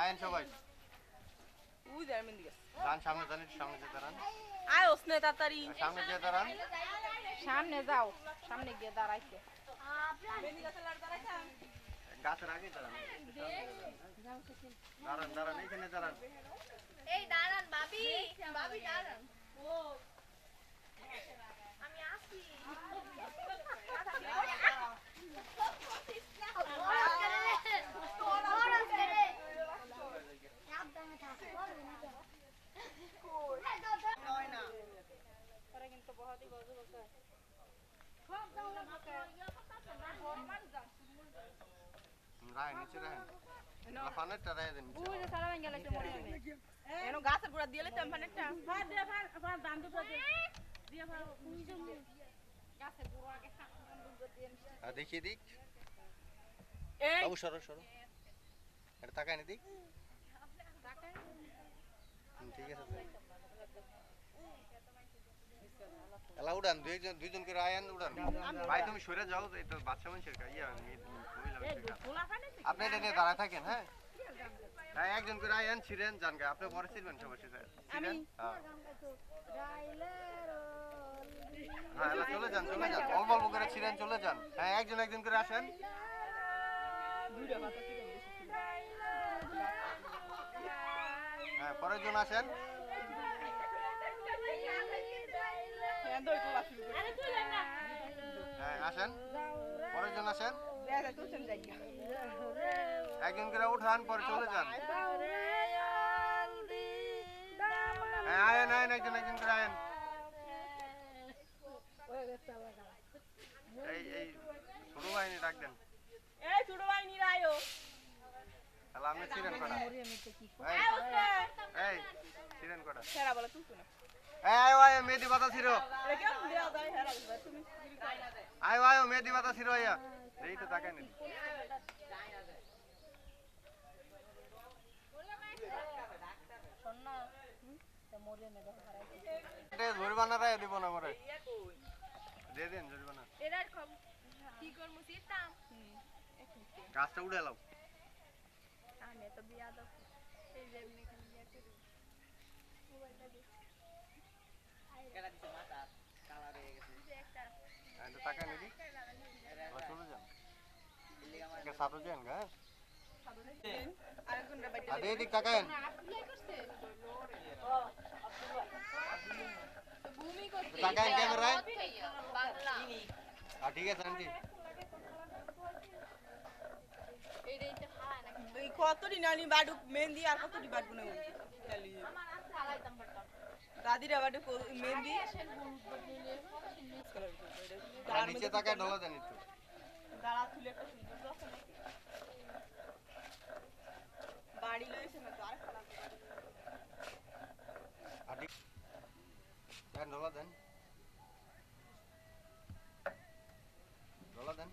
আয়েন সবাই। We main দিকে দান সামনে দান সামনে যেতে দাঁড়ান। আয় ওসনে তাড়াতাড়ি। সামনে যেতে দাঁড়ান। সামনে যাও সামনে গিয়ে দাঁড়াইছে গাছের আগে দাঁড়ান। দাঁড়ান দাঁড়ান এইখানে দাঁড়ান। এই দাঁড়ান ভাবি। ভাবি দাঁড়ান। আমি আসি নয় না রায় নিচে রায় লাফানেরটা রায় দেন নিচে। বুঝে সারা ভেঙে গেছে মনে হয় এনো গাছের গোড়া দিয়ে লইতাম ফানেরটা দেখিয়ে দিক এই বাবু সরো সরো এটা তাকায় নি দিক ঠিক আছে তো। এলা উড়ান দুইজন দুইজন করে আয়ান উড়ান। ভাই তুমি সরে যাও এই তো বাচ্চা মানুষের কা- ইয়া আপনি এটা নিয়ে দাঁড়ায় থাকেন হ্যাঁ? হ্যাঁ একজন করে আয়ান ছিলেন জান গা। আপনি পরে ছিলেন সবার সাথে। ছিলেন হ্যাঁ। হ্যাঁ চলে যান চলে যান। অল্প অল্প করে ছিলেন চলে যান। হ্যাঁ একজন একজন করে আসেন। হ্যাঁ পরের জন আসেন। আসেন। পরের জন আসেন। একজন করে উঠান পরে চলে যান। হ্যাঁ আয়েন আয়েন একজন একজন করে আয়েন। এই এই ছোট বাহিনী ডাক দেন এই ছোট তাহলে আপনি ছিলেন কটা? এই, এই ছিলেন কটা? সেরা বলে আয় আয় মেহেদি পাতা ছিল আয় আয় মেহেদি পাতা ছিল আয়া এই তো তাকাই নি জরিমানা রায় দিব না গাছটা উড়ে আমি তো বিয়া দাও এই যে এমনি খালি বিয়া করি। ঠিক আছে আন্টি কতটি নানি বাডু মেহেন্দি আর কতটি বাডু না দাদিরা আবার মেহেন্দি। নিচে তাকায় ঢলা দেন একটু। দাঁড়া তুলে একটা সুন্দর দশ বাড়ি লইছে না তো আর আর ঢলা দেন ঢলা দেন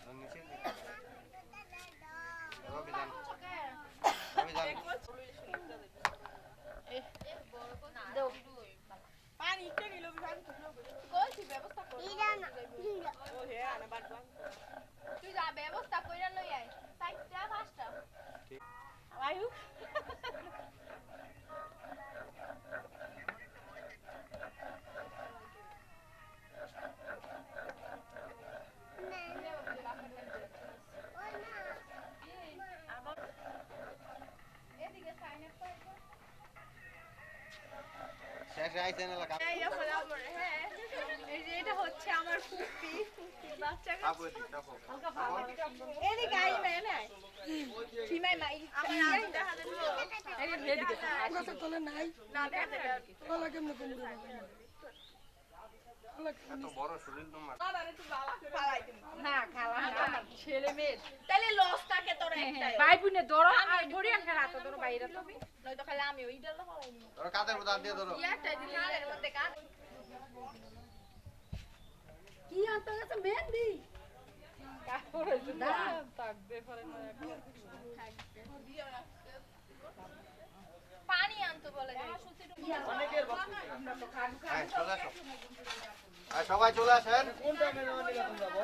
আর নিচে দিন। রবি যান রবি যান পানি ইচ্ছে নিল বিভাগ কইছি ব্যবস্থা কর ও হে আনা বাডু তুই যা ব্যবস্থা কইরা লই আয় চারটা পাঁচটা আইসেন এলাকা হ্যাঁ এই যে এটা হচ্ছে আমার ফুপি বাচ্চা আপু এদিকে আই না খাওয়া না ছেলে মেয়ে তাহলে লস থাকে তোর একটা ভাই বোনে ধরো আর গড়ি আনকে রাতে ধরো বাইরে তো নয়তো খালি আমি ওই ডাল ফালাই ধরো কাদের মধ্যে হাত দিয়ে ধরো ইয়ারটা দিন কানের মধ্যে কান কাপড়। না থাকবে পরে না পানি আনতো বলে যাই অনেকের বক্স হ্যাঁ চলে আসো আর সবাই চলে আসেন কোনটা মেনে যাব